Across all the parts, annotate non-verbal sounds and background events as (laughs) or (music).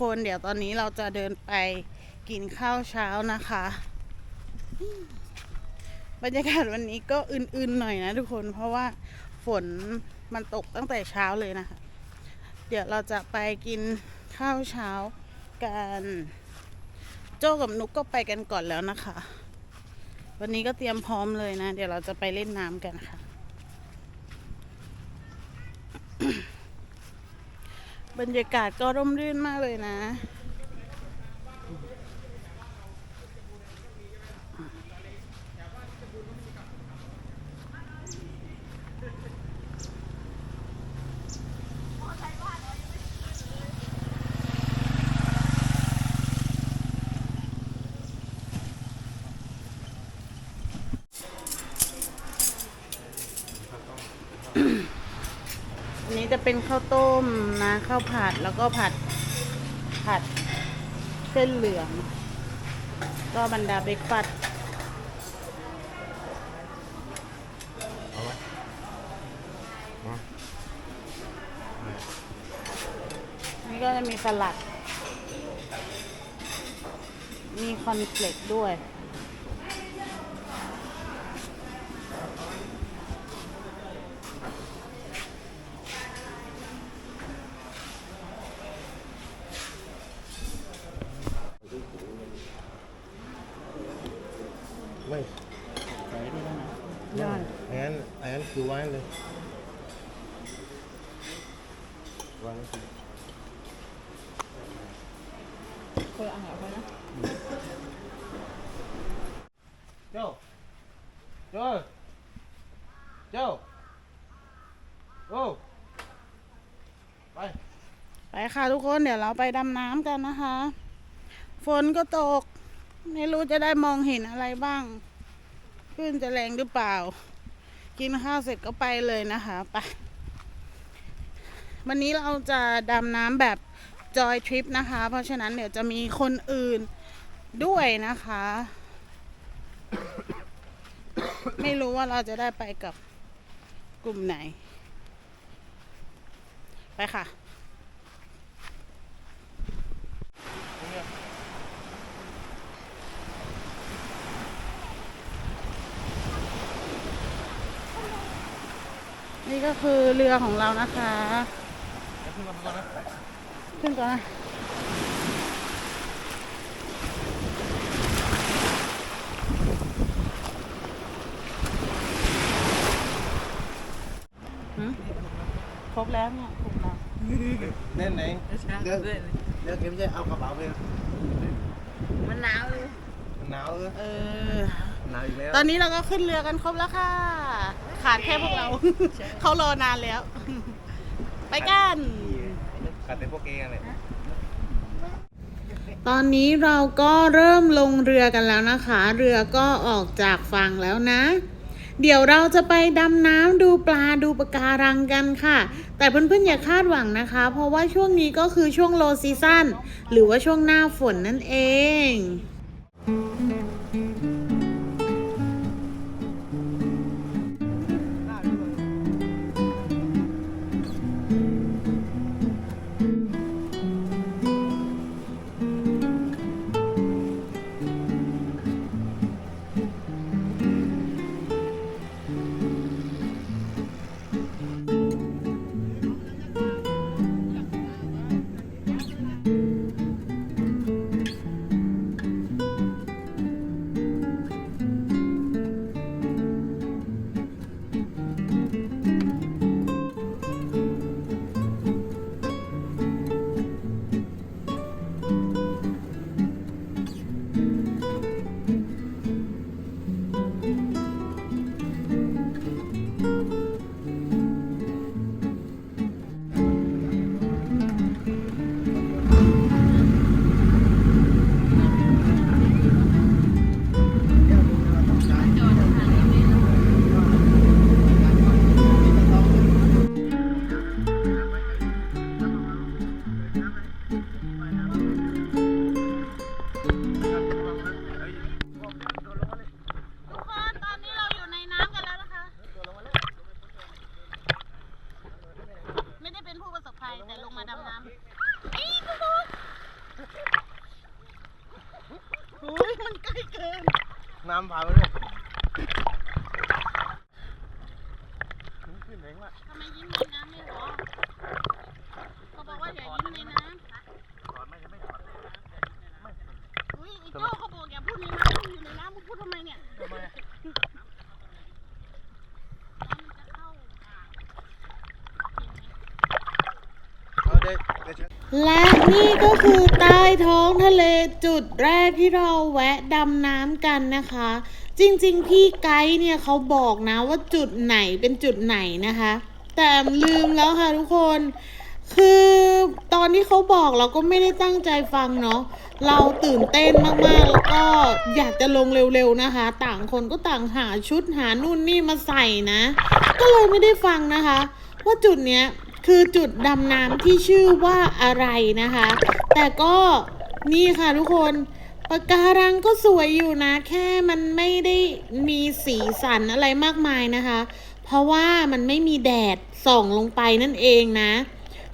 คนเดี๋ยวตอนนี้เราจะเดินไปกินข้าวเช้านะคะ บรรยากาศวันนี้ก็อื่นๆหน่อยนะทุกคนเพราะว่าฝนมันตกตั้งแต่เช้าเลยนะคะ เดี๋ยวเราจะไปกินข้าวเช้ากัน โจ้กับนุกก็ไปกันก่อนแล้วนะคะ วันนี้ก็เตรียมพร้อมเลยนะ เดี๋ยวเราจะไปเล่นน้ำกันค่ะ บรรยากาศก็ร่มรื่นมากเลยนะ จะเป็นข้าวต้มนะข้าวผัดแล้วก็ผัดผัดเส้นเหลือง ก็บรรดาเบรกฟาสต์นี่ก็จะมีสลัด มีคอนเฟลกด้วย ไม่ ใส่ด้วยนะ ยอด อันนั้นอันนั้นคือวางเลยวางไว้สิ เคยเอาหาไปนะ โจ้โจ้โจ้โอ้ไป ไป ค่ะทุกคนเดี๋ยวเราไปดำน้ำกันนะคะ ฝนก็ตก ไม่รู้จะได้มองเห็นอะไรบ้างคลื่นจะแรงหรือเปล่า กินข้าวเสร็จก็ไปเลยนะคะไปวันนี้เราจะดำน้ำแบบจอยทริปนะคะ เพราะฉะนั้นเดี๋ยวจะมีคนอื่นด้วยนะคะ ไม่รู้ว่าเราจะได้ไปกับกลุ่มไหน ไปค่ะ นี่ก็คือเรือของเรานะคะแล้วขึ้นมาก่อนนะขึ้นก่อนนะหืมครบแล้วเนี่ยถูกแล้วเล่นไหนเลือกเลือกเก็บไม่ใช่เอากระเป๋าไปนะมันหนาวเลยมันหนาวเออเออหนาวอีกแล้วตอนนี้เราก็ขึ้นเรือกันครบแล้วค่ะ ขาดแค่พวกเรา เขารอนานแล้ว ไปกัน กัดแต่พวกเกย์เลย ตอนนี้เราก็เริ่มลงเรือกันแล้วนะคะ เรือก็ออกจากฝั่งแล้วนะ เดี๋ยวเราจะไปดำน้ำดูปลาดูปะการังกันค่ะ แต่เพื่อนๆอย่าคาดหวังนะคะ เพราะว่าช่วงนี้ก็คือช่วงโลซีซั่นหรือว่าช่วงหน้าฝนนั่นเองเน้ำผ่านไปเลยขึ้นแรงมากทำไมยิ้มในน้ำไม่หรอเขาบอกว่าอย่ายิ้มในน้ำถอนไม่จะไม่ถอนอุ้ยไอ้โจ้เขาบอกอย่าพูดในน้ำมึงอยู่ในน้ำมึงพูดทำไมเนี่ยทำไมเอาเด็กเด็กและนี่ก็คือใต้ท้องทะ เลจุดแรกที่เราแวะดำน้ำกันนะคะ จริงๆ พี่ไกด์เนี่ยเขาบอกนะว่าจุดไหนเป็นจุดไหนนะคะ แต่ลืมแล้วค่ะทุกคน คือตอนที่เขาบอกเราก็ไม่ได้ตั้งใจฟังเนาะเราตื่นเต้นมากๆ แล้วก็อยากจะลงเร็วๆนะคะ ต่างคนก็ต่างหาชุดหานู่นนี่มาใส่นะ ก็เลยไม่ได้ฟังนะคะ ว่าจุดเนี้ยคือจุดดำน้ำที่ชื่อว่าอะไรนะคะ แต่ก็ นี่ค่ะทุกคนปะการังก็สวยอยู่นะ แค่มันไม่ได้มีสีสันอะไรมากมายนะคะ เพราะว่ามันไม่มีแดดส่องลงไปนั่นเองนะ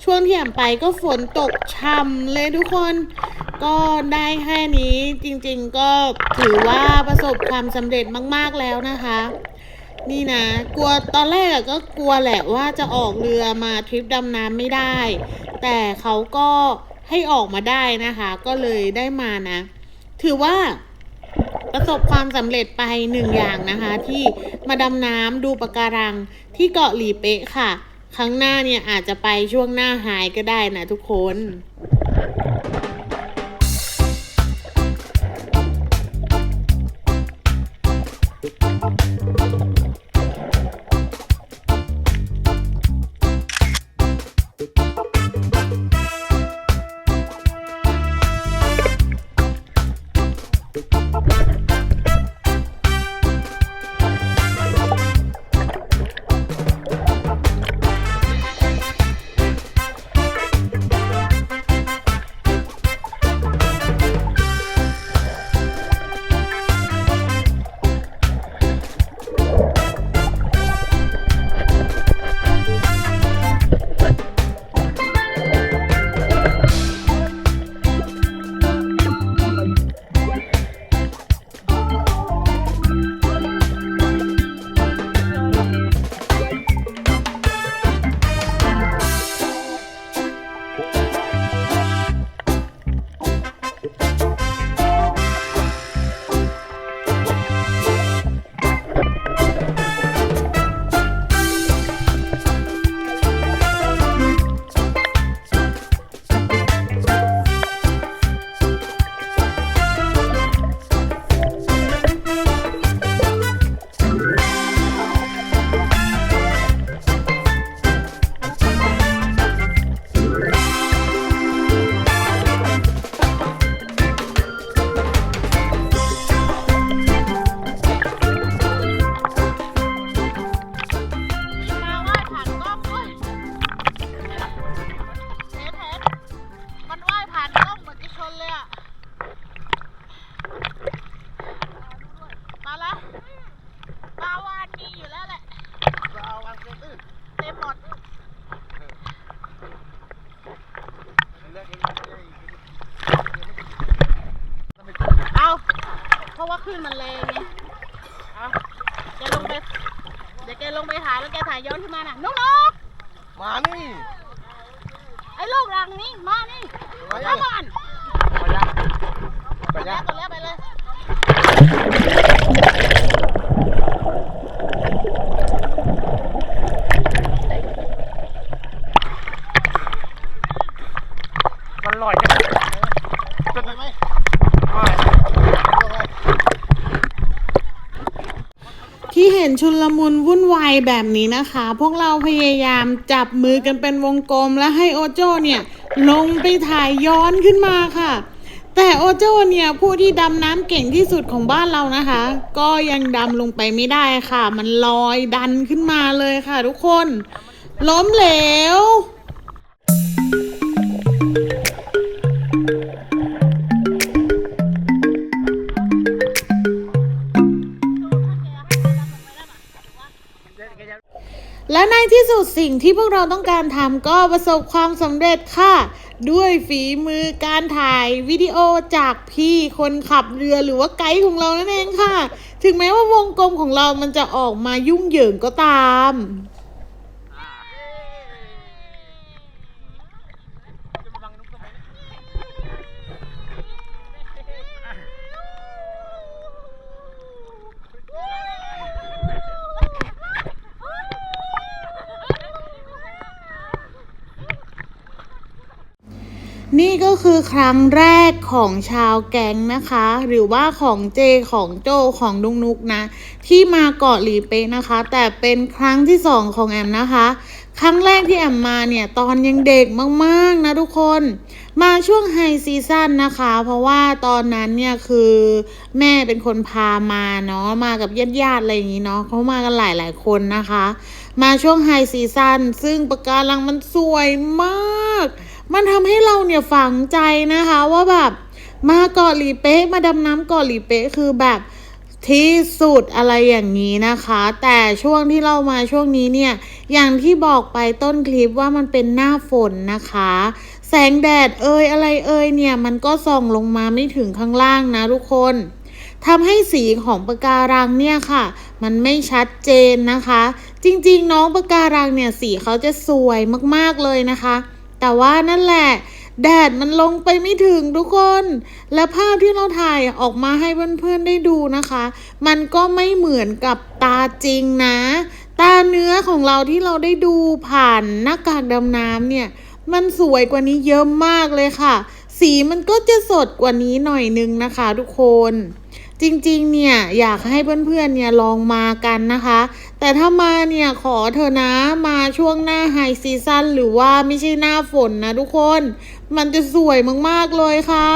ช่วงที่อ่ำไปก็ฝนตกช่ำเลยทุกคน ก็ได้แค่นี้จริงๆก็ถือว่าประสบความสำเร็จมากๆแล้วนะคะ นี่นะ กลัวตอนแรกก็กลัวแหละว่าจะออกเรือมาทริปดำน้ำไม่ได้ แต่เขาก็ ให้ออกมาได้นะคะ ก็เลยได้มานะ ถือว่าประสบความสำเร็จไปหนึ่งอย่างนะคะ ที่มาดำน้ำดูปะการังที่เกาะหลีเป๊ะค่ะ ครั้งหน้าเนี่ยอาจจะไปช่วงหน้าหายก็ได้นะทุกคน ลอยจังเป็นไหมที่เห็นชุนลมุนวุ่นวายแบบนี้นะคะ พวกเราพยายามจับมือกันเป็นวงกลมและให้โอโจ้เนี่ย ลงไปถ่ายย้อนขึ้นมาค่ะ แต่โอโจ้เนี่ยผู้ที่ดำน้ำเก่งที่สุดของบ้านเรานะคะ ก็ยังดำลงไปไม่ได้ค่ะ มันลอยดันขึ้นมาเลยค่ะทุกคน ล้มเหลว สิ่งที่พวกเราต้องการทำก็ประสบความสำเร็จค่ะ ด้วยฝีมือการถ่ายวิดีโอจากพี่คนขับเรือหรือว่าไกด์ของเรานั่นเองค่ะ ถึงแม้ว่าวงกลมของเรามันจะออกมายุ่งเหยิงก็ตาม นี่ ก็คือครั้งแรกของชาวแก๊งนะคะ หรือว่าของเจของโจของดุงนุกนะ ที่มาเกาะหลีเป๊ะนะคะ แต่เป็นครั้งที่สองของแอมนะคะ ครั้งแรกที่แอมมาเนี่ย ตอนยังเด็กมากๆนะทุกคนมาช่วงไฮซีซั่นนะคะ เพราะว่าตอนนั้นเนี่ยคือแม่เป็นคนพามาเนาะมากับญาติๆอะไรอย่างนี้เนาะเขามากันหลายๆคนนะคะ มาช่วงไฮซีซั่นซึ่งปะการังมันสวยมาก มันทำให้เราเนี่ยฝังใจนะคะว่าแบบมาเกาะหลีเป๊ะมาดำน้ำเกาะหลีเป๊ะคือแบบที่สุดอะไรอย่างนี้นะคะ แต่ช่วงที่เรามาช่วงนี้เนี่ย อย่างที่บอกไปต้นคลิปว่ามันเป็นหน้าฝนนะคะ แสงแดดเอ่ยอะไรเอ่ยเนี่ย มันก็ส่องลงมาไม่ถึงข้างล่างนะทุกคนทำให้สีของปะการังเนี่ยค่ะ มันไม่ชัดเจนนะคะ จริงๆ น้องปะการังเนี่ยสีเขาจะสวยมากๆเลยนะคะ แต่ว่านั่นแหละแดดมันลงไปไม่ถึงทุกคน และภาพที่เราถ่ายออกมาให้เพื่อนๆได้ดูนะคะ มันก็ไม่เหมือนกับตาจริงนะ ตาเนื้อของเราที่เราได้ดูผ่านหน้ากากดำน้ำเนี่ย มันสวยกว่านี้เยอะมากเลยค่ะ สีมันก็จะสดกว่านี้หน่อยนึงนะคะทุกคน จริงๆ เนี่ยอยากให้เพื่อนๆ เนี่ยลองมากันนะคะ แต่ถ้ามาเนี่ยขอเธอนะมาช่วงหน้าไฮซีซั่นหรือว่าไม่ใช่หน้าฝนนะทุกคน มันจะสวยมากๆเลยค่ะ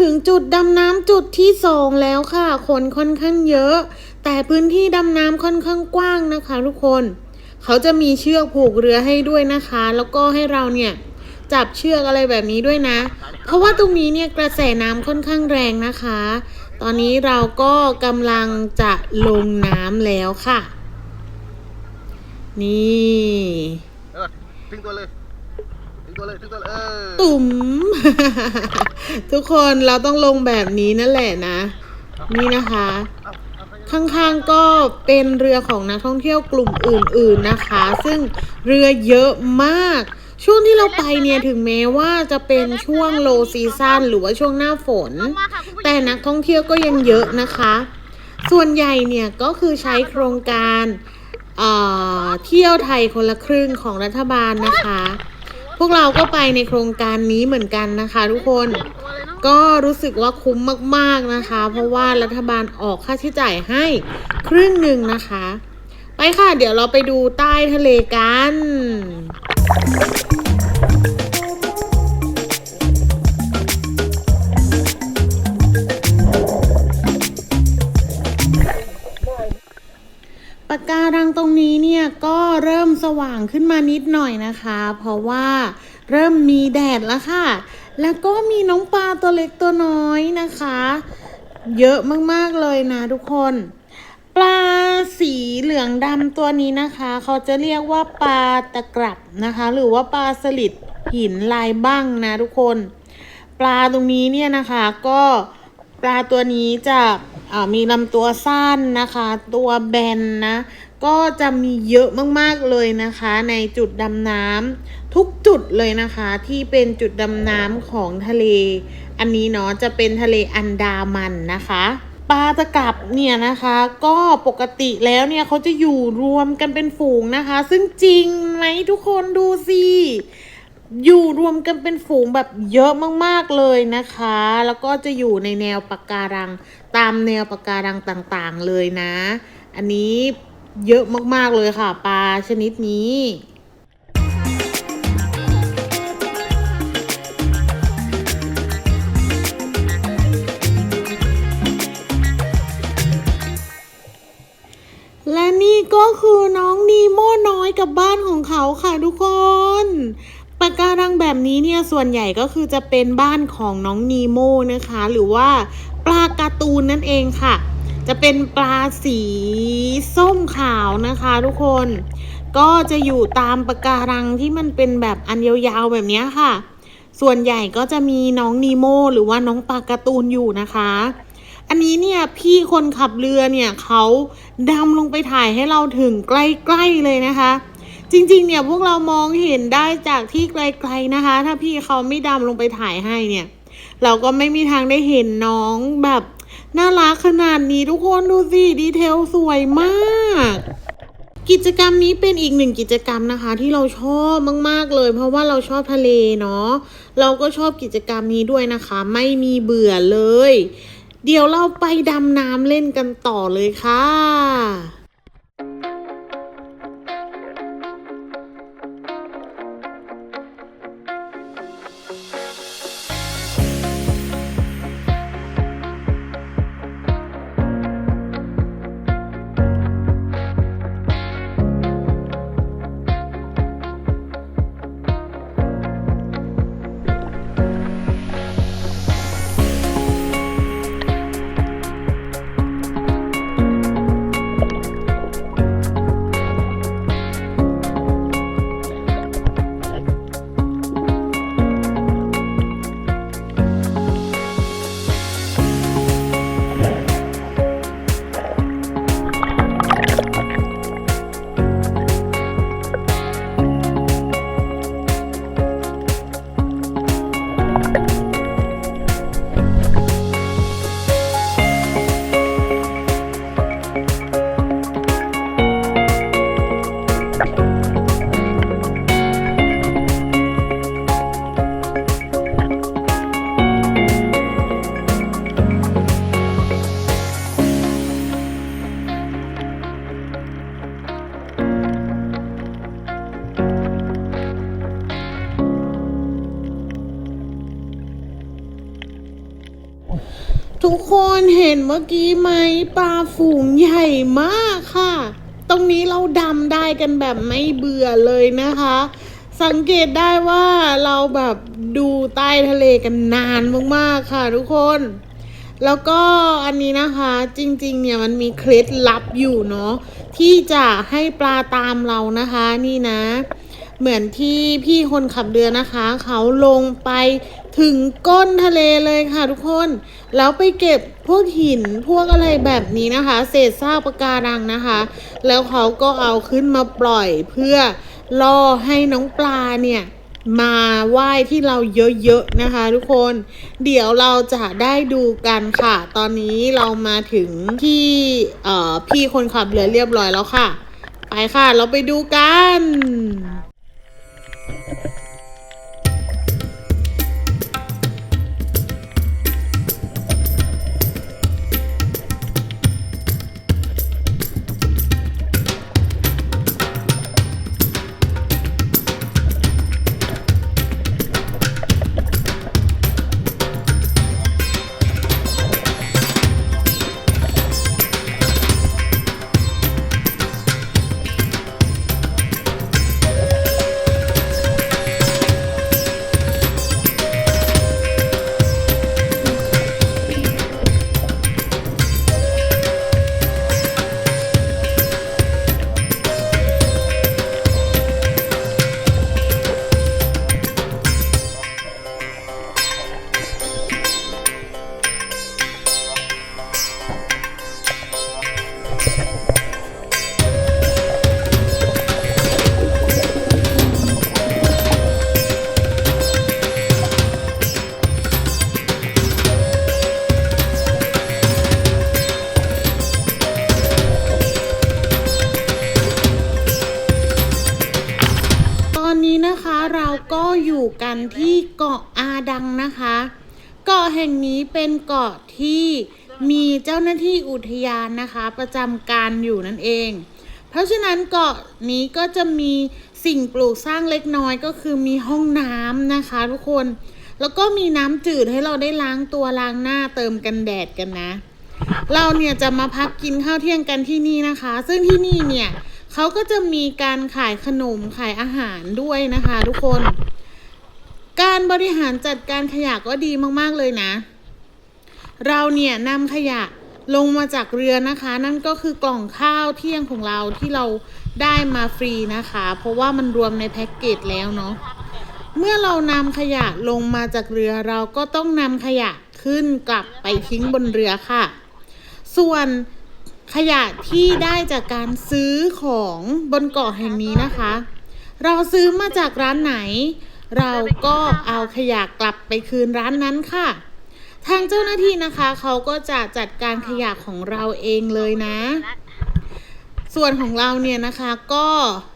ถึงจุดดำน้ำจุดที่สองแล้วค่ะ คนค่อนข้างเยอะ แต่พื้นที่ดำน้ำค่อนข้างกว้างนะคะ ทุกคน เขาจะมีเชือกผูกเรือให้ด้วยนะคะ แล้วก็ให้เราเนี่ยจับเชือกอะไรแบบนี้ด้วยนะ เพราะว่าตรงนี้เนี่ยกระแสน้ำค่อนข้างแรงนะคะ ตอนนี้เราก็กำลังจะลงน้ำแล้วค่ะ นี่ เออทิ้งตัวเลย ตัวเลยทิ้งตัวเลยเออตุ่มทุกคนเราต้องลงแบบนี้นั่นแหละนะ นี่นะคะ เอาเอาไปข้างๆก็เป็นเรือของนักท่องเที่ยวกลุ่มอื่นๆนะคะ ซึ่งเรือเยอะมาก ช่วงที่เราไปเนี่ยถึงแม้ว่าจะเป็นช่วงโลซีซั n หรือว่าช่วงหน้าฝนแต่นักท่องเที่ยวก็ยังเยอะนะคะ ส่วนใหญ่เนี่ยก็คือใช้โครงการเอ่อเที่ยวไทยคนละครึ่งของรัฐบาลนะคะ พวกเราก็ไปในโครงการนี้เหมือนกันนะคะ ทุกคน ก็รู้สึกว่าคุ้มมากๆนะคะ เพราะว่ารัฐบาลออกค่าใช้จ่ายให้ครึ่งหนึ่งนะคะ ไปค่ะ เดี๋ยวเราไปดูใต้ทะเลกัน ว่างขึ้นมานิดหน่อยนะคะ เพราะว่าเริ่มมีแดดแล้วค่ะ แล้วก็มีน้องปลาตัวเล็กตัวน้อยนะคะ เยอะมากๆเลยนะทุกคน ปลาสีเหลืองดำตัวนี้นะคะ เขาจะเรียกว่าปลาตะกรับนะคะ หรือว่าปลาสลิดหินลายบ้างนะทุกคน ปลาตรงนี้เนี่ยนะคะก็ปลาตัวนี้จะมีลำตัวสั้นนะคะ ตัวแบนนะ ก็จะมีเยอะมากๆเลยนะคะ ในจุดดำน้ำทุกจุดเลยนะคะ ที่เป็นจุดดำน้ำของทะเล อันนี้เนาะจะเป็นทะเลอันดามันนะคะปลาตะกับเนี่ยนะคะก็ปกติแล้วเนี่ยเขาจะอยู่รวมกันเป็นฝูงนะคะ ซึ่งจริงไหมทุกคนดูสิอยู่รวมกันเป็นฝูงแบบเยอะมากๆเลยนะคะ แล้วก็จะอยู่ในแนวปะการังตามแนวปะการังต่างๆเลยนะ อันนี้ เยอะมากๆเลยค่ะ ปลาชนิดนี้และนี่ก็คือน้องนีโม่น้อยกับบ้านของเขาค่ะทุกคนปะการังแบบนี้เนี่ยส่วนใหญ่ก็คือจะเป็นบ้านของน้องนีโม่นะคะ หรือว่าปลาการ์ตูนนั่นเองค่ะ จะเป็นปลาสีส้มขาวนะคะทุกคน ก็จะอยู่ตามปะการังที่มันเป็นแบบอันยาวๆแบบนี้ค่ะ ส่วนใหญ่ก็จะมีน้องนีโมหรือว่าน้องปลาการ์ตูนอยู่นะคะ อันนี้เนี่ยพี่คนขับเรือเนี่ยเขาดำลงไปถ่ายให้เราถึงใกล้ๆเลยนะคะ จริงๆเนี่ยพวกเรามองเห็นได้จากที่ไกลๆนะคะ ถ้าพี่เขาไม่ดำลงไปถ่ายให้เนี่ย เราก็ไม่มีทางได้เห็นน้องแบบ น่ารักขนาดนี้ทุกคนดูสิดีเทลสวยมาก กิจกรรมนี้เป็นอีกหนึ่งกิจกรรมนะคะ ที่เราชอบมาก ๆ เลย เพราะว่าเราชอบทะเลเนาะเราก็ชอบกิจกรรมนี้ด้วยนะคะ ไม่มีเบื่อเลย เดี๋ยวเราไปดำน้ำเล่นกันต่อเลยค่ะ เมื่อกี้ไหมปลาฝูงใหญ่มากค่ะ ตรงนี้เราดำได้กันแบบไม่เบื่อเลยนะคะ สังเกตได้ว่าเราแบบดูใต้ทะเลกันนานมากๆค่ะทุกคน แล้วก็อันนี้นะคะจริงๆเนี่ยมันมีเคล็ดลับอยู่เนาะที่จะให้ปลาตามเรานะคะนี่นะ เหมือนที่พี่คนขับเรือนะคะ เขาลงไปถึงก้นทะเลเลยค่ะทุกคน แล้วไปเก็บพวกหินพวกอะไรแบบนี้นะคะ เศษซากปะการังนะคะ แล้วเขาก็เอาขึ้นมาปล่อยเพื่อล่อให้น้องปลาเนี่ยมาไหว้ที่เราเยอะๆนะคะทุกคน เดี๋ยวเราจะได้ดูกันค่ะ ตอนนี้เรามาถึงที่พี่คนขับเรือเรียบร้อยแล้วค่ะ ไปค่ะ เราไปดูกัน Thank (laughs) you. าะที่มีเจ้าหน้าที่อุทยานนะคะประจำการอยู่นั่นเอง เพราะฉะนั้นเกาะนี้ก็จะมีสิ่งปลูกสร้างเล็กน้อยก็คือมีห้องน้ำนะคะทุกคน แล้วก็มีน้ำจืดให้เราได้ล้างตัวล้างหน้าเติมกันแดดกันนะ เราเนี่ยจะมาพักกินข้าวเที่ยงกันที่นี่นะคะ ซึ่งที่นี่เนี่ยเขาก็จะมีการขายขนมขายอาหารด้วยนะคะ ทุกคน การบริหารจัดการขยะก็ดีมากๆเลยนะ เราเนี่ยนำขยะลงมาจากเรือนะคะ นั่นก็คือกล่องข้าวเที่ยงของเราที่เราได้มาฟรีนะคะ เพราะว่ามันรวมในแพ็กเกจแล้วเนาะเมื่อเรานำขยะลงมาจากเรือเราก็ต้องนำขยะขึ้นกลับไปทิ้งบนเรือค่ะ ส่วนขยะที่ได้จากการซื้อของบนเกาะแห่งนี้นะคะ เราซื้อมาจากร้านไหน เราก็เอาขยะกลับไปคืนร้านนั้นค่ะ ทางเจ้าหน้าที่นะคะเขาก็จะจัดการขยะของเราเองเลยนะ ส่วนของเราเนี่ยนะคะก็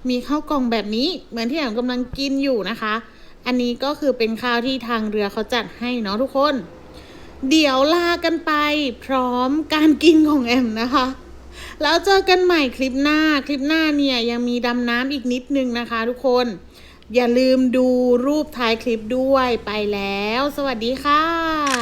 มีข้าวกล่องแบบนี้ เหมือนที่แอมกำลังกินอยู่นะคะ อันนี้ก็คือเป็นข้าวที่ทางเรือเขาจัดให้เนาะทุกคน เดี๋ยวลากันไป พร้อมการกินของแอมนะคะแล้วเจอกันใหม่คลิปหน้า คลิปหน้าเนี่ยยังมีดำน้ำอีกนิดนึงนะคะทุกคน อย่าลืมดูรูปท้ายคลิปด้วยไปแล้ว สวัสดีค่ะ